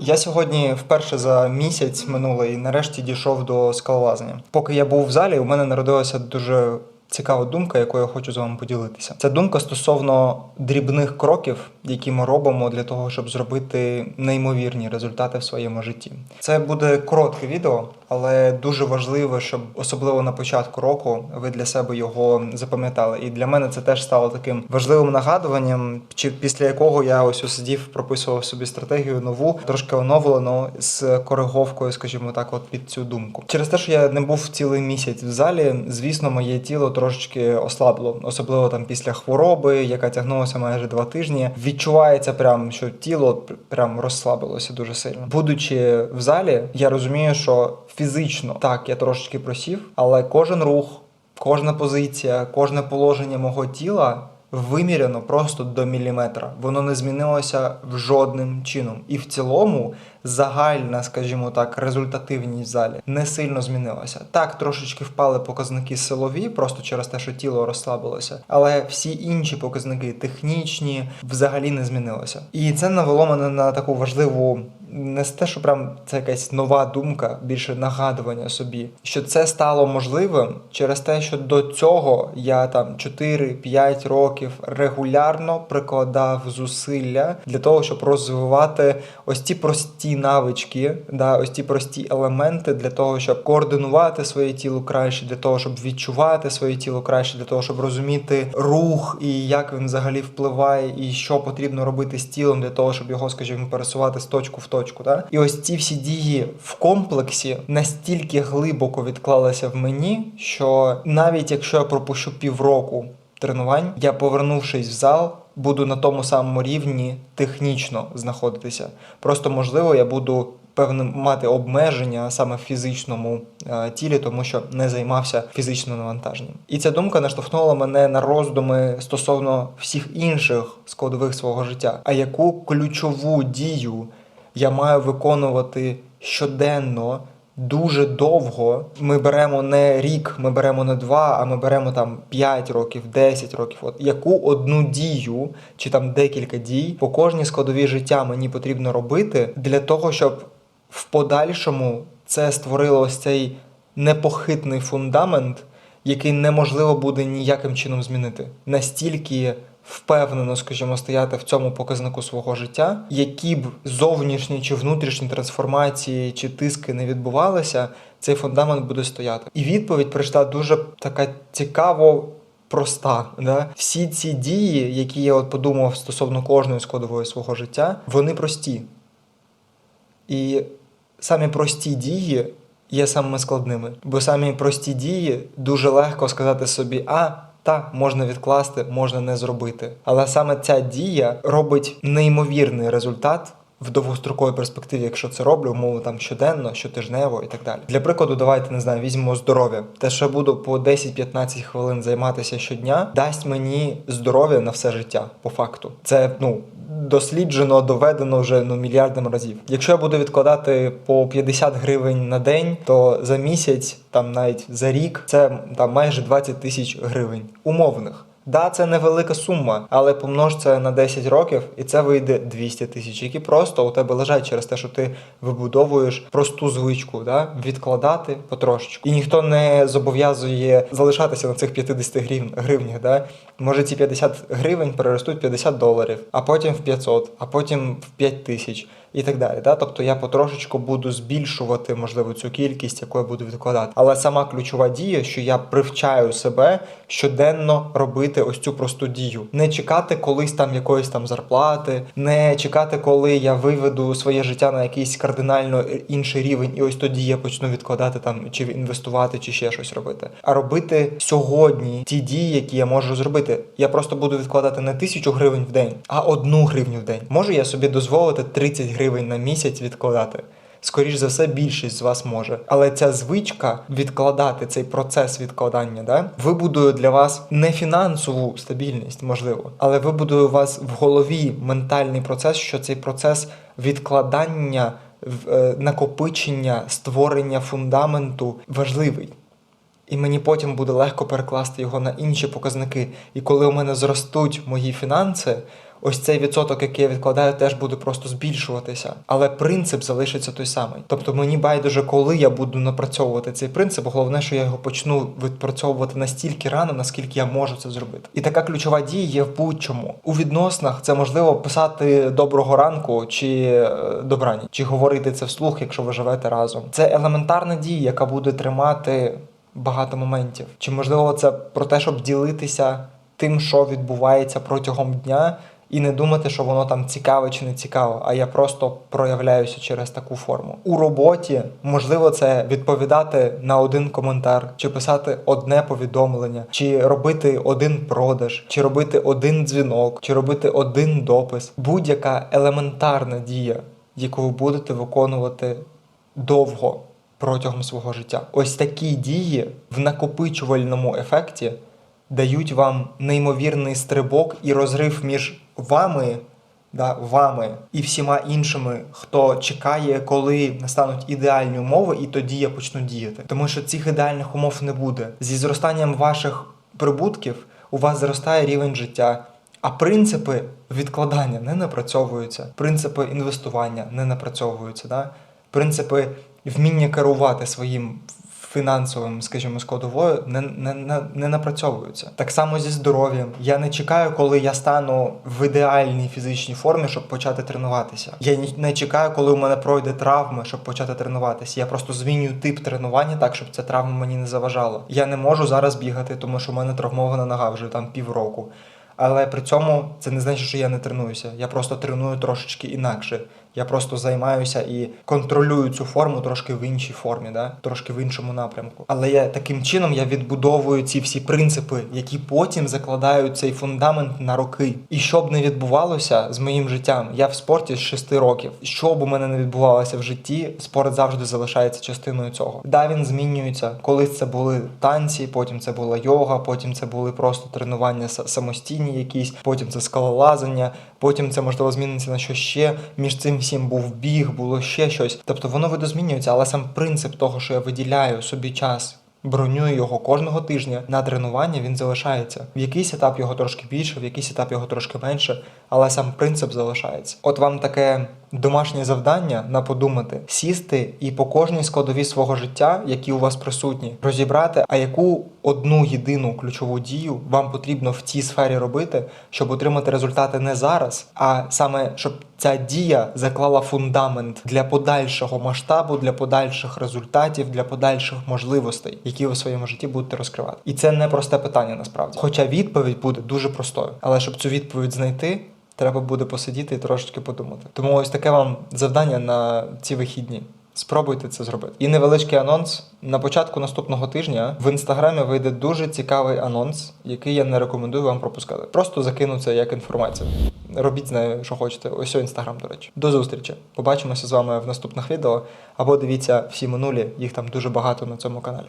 Я сьогодні вперше за місяць минулий нарешті дійшов до скалолазання. Поки я був в залі, у мене народилася дуже цікава думка, якою я хочу з вами поділитися. Це думка стосовно дрібних кроків, які ми робимо для того, щоб зробити неймовірні результати в своєму житті. Це буде коротке відео, але дуже важливо, щоб особливо на початку року ви для себе його запам'ятали. І для мене це теж стало таким важливим нагадуванням, чи після якого я ось сидів, прописував собі стратегію нову, трошки оновлену з кориговкою, скажімо так, от під цю думку. Через те, що я не був цілий місяць в залі, звісно, моє тіло трошечки ослабло, особливо там після хвороби, яка тягнулася майже два тижні. Відчувається прям, що тіло прям розслабилося дуже сильно. Будучи в залі, я розумію, що фізично так я трошечки просів, але кожен рух, кожна позиція, кожне положення мого тіла. Виміряно просто до міліметра. Воно не змінилося в жодним чином. І в цілому загальна, скажімо так, результативність в залі не сильно змінилася. Так, трошечки впали показники силові, просто через те, що тіло розслабилося, але всі інші показники технічні взагалі не змінилося. І це навело мене на таку важливу. Не те, що прям це якась нова думка, більше нагадування собі, що це стало можливим через те, що до цього я там 4-5 років регулярно прикладав зусилля для того, щоб розвивати ось ці прості навички, да, ось ці прості елементи для того, щоб координувати своє тіло краще, для того, щоб відчувати своє тіло краще, для того, щоб розуміти рух і як він взагалі впливає, і що потрібно робити з тілом для того, щоб його, скажімо, пересувати з точку в точку. Да? І ось ці всі дії в комплексі настільки глибоко відклалися в мені, що навіть якщо я пропущу півроку тренувань, я повернувшись в зал. Буду на тому самому рівні технічно знаходитися. Просто можливо, я буду певним мати обмеження саме в фізичному е, тілі, тому що не займався фізичним навантаженням. І ця думка наштовхнула мене на роздуми стосовно всіх інших складових свого життя. А яку ключову дію я маю виконувати щоденно? Дуже довго ми беремо не рік, ми беремо не два, а ми беремо там 5 років, 10 років. От яку одну дію чи там декілька дій по кожній складовій життя мені потрібно робити для того, щоб в подальшому це створило ось цей непохитний фундамент, який неможливо буде ніяким чином змінити. Настільки впевнено, скажімо, стояти в цьому показнику свого життя, які б зовнішні чи внутрішні трансформації чи тиски не відбувалися, цей фундамент буде стояти. І відповідь прийшла дуже така цікаво. Проста, да? всі ці дії, які я от подумав стосовно кожної складової свого життя, вони прості. І самі прості дії є самими складними. Бо самі прості дії дуже легко сказати собі, а та можна відкласти, можна не зробити. Але саме ця дія робить неймовірний результат. В довгостроковій перспективі, якщо це роблю, умови там щоденно, щотижнево і так далі. Для прикладу, давайте не знаю, візьмемо здоров'я. Те, що буду по 10-15 хвилин займатися щодня, дасть мені здоров'я на все життя, по факту. Це ну досліджено, доведено вже ну мільярдами разів. Якщо я буду відкладати по 50 гривень на день, то за місяць, там навіть за рік, це там майже 20 тисяч гривень умовних. Да, це невелика сума, але помнож це на 10 років, і це вийде 200 тисяч, які просто у тебе лежать через те, що ти вибудовуєш просту звичку, да? відкладати потрошечку. І ніхто не зобов'язує залишатися на цих 50 гривень, гривнях. Да? Може ці 50 гривень переростуть 50 доларів, а потім в 500, а потім в 5 тисяч. І так далі, да? тобто я потрошечку буду збільшувати можливо цю кількість, яку я буду відкладати. Але сама ключова дія, що я привчаю себе щоденно робити ось цю просту дію, не чекати колись там якоїсь там зарплати, не чекати, коли я виведу своє життя на якийсь кардинально інший рівень, і ось тоді я почну відкладати там чи інвестувати, чи ще щось робити. А робити сьогодні ті дії, які я можу зробити. Я просто буду відкладати не тисячу гривень в день, а одну гривню в день. Можу я собі дозволити 30 гривень на місяць відкладати. Скоріш за все, більшість з вас може. Але ця звичка відкладати цей процес відкладання, да, вибудує для вас не фінансову стабільність, можливо, але вибудує у вас в голові ментальний процес, що цей процес відкладання, е, накопичення, створення фундаменту важливий. І мені потім буде легко перекласти його на інші показники. І коли у мене зростуть мої фінанси, ось цей відсоток, який я відкладаю, теж буде просто збільшуватися. Але принцип залишиться той самий. Тобто мені байдуже, коли я буду напрацьовувати цей принцип. Головне, що я його почну відпрацьовувати настільки рано, наскільки я можу це зробити. І така ключова дія є в будь-чому. У відносинах це можливо писати доброго ранку чи е, добрані, чи говорити це вслух, якщо ви живете разом. Це елементарна дія, яка буде тримати багато моментів. Чи можливо це про те, щоб ділитися тим, що відбувається протягом дня, і не думати, що воно там цікаве чи не цікаве, а я просто проявляюся через таку форму. У роботі можливо це відповідати на один коментар, чи писати одне повідомлення, чи робити один продаж, чи робити один дзвінок, чи робити один допис. Будь-яка елементарна дія, яку ви будете виконувати довго протягом свого життя. Ось такі дії в накопичувальному ефекті дають вам неймовірний стрибок і розрив між вами, да, вами і всіма іншими, хто чекає, коли настануть ідеальні умови, і тоді я почну діяти. Тому що цих ідеальних умов не буде. Зі зростанням ваших прибутків у вас зростає рівень життя. А принципи відкладання не напрацьовуються, принципи інвестування не напрацьовуються. Да? Принципи вміння керувати своїм фінансовим, скажімо, складовою не, не, не, не напрацьовуються. Так само зі здоров'ям. Я не чекаю, коли я стану в ідеальній фізичній формі, щоб почати тренуватися. Я не чекаю, коли у мене пройде травми, щоб почати тренуватися. Я просто змінюю тип тренування так, щоб ця травма мені не заважала. Я не можу зараз бігати, тому що в мене травмована нога вже там півроку. Але при цьому це не значить, що я не тренуюся. Я просто треную трошечки інакше. Я просто займаюся і контролюю цю форму трошки в іншій формі, да? трошки в іншому напрямку. Але я таким чином я відбудовую ці всі принципи, які потім закладають цей фундамент на роки. І що б не відбувалося з моїм життям, я в спорті з 6 років. Що б у мене не відбувалося в житті, спорт завжди залишається частиною цього. Да, він змінюється. Колись це були танці, потім це була йога, потім це були просто тренування самостійні якісь, потім це скалолазання, потім це можливо зміниться на що ще. Між цим всім був біг, було ще щось. Тобто воно видозмінюється, але сам принцип того, що я виділяю собі час. Бронюю його кожного тижня на тренування, він залишається. В якийсь етап його трошки більше, в якийсь етап його трошки менше, але сам принцип залишається. От вам таке домашнє завдання на подумати, сісти і по кожній складовій свого життя, які у вас присутні, розібрати, а яку одну єдину ключову дію вам потрібно в цій сфері робити, щоб отримати результати не зараз, а саме щоб ця дія заклала фундамент для подальшого масштабу, для подальших результатів, для подальших можливостей, які ви в своєму житті будете розкривати. І це не просте питання насправді. Хоча відповідь буде дуже простою, але щоб цю відповідь знайти. Треба буде посидіти і трошечки подумати. Тому ось таке вам завдання на ці вихідні. Спробуйте це зробити. І невеличкий анонс. На початку наступного тижня в інстаграмі вийде дуже цікавий анонс, який я не рекомендую вам пропускати. Просто закину це як інформацію. Робіть з нею, що хочете. Ось інстаграм, до речі. До зустрічі. Побачимося з вами в наступних відео. Або дивіться всі минулі, їх там дуже багато на цьому каналі.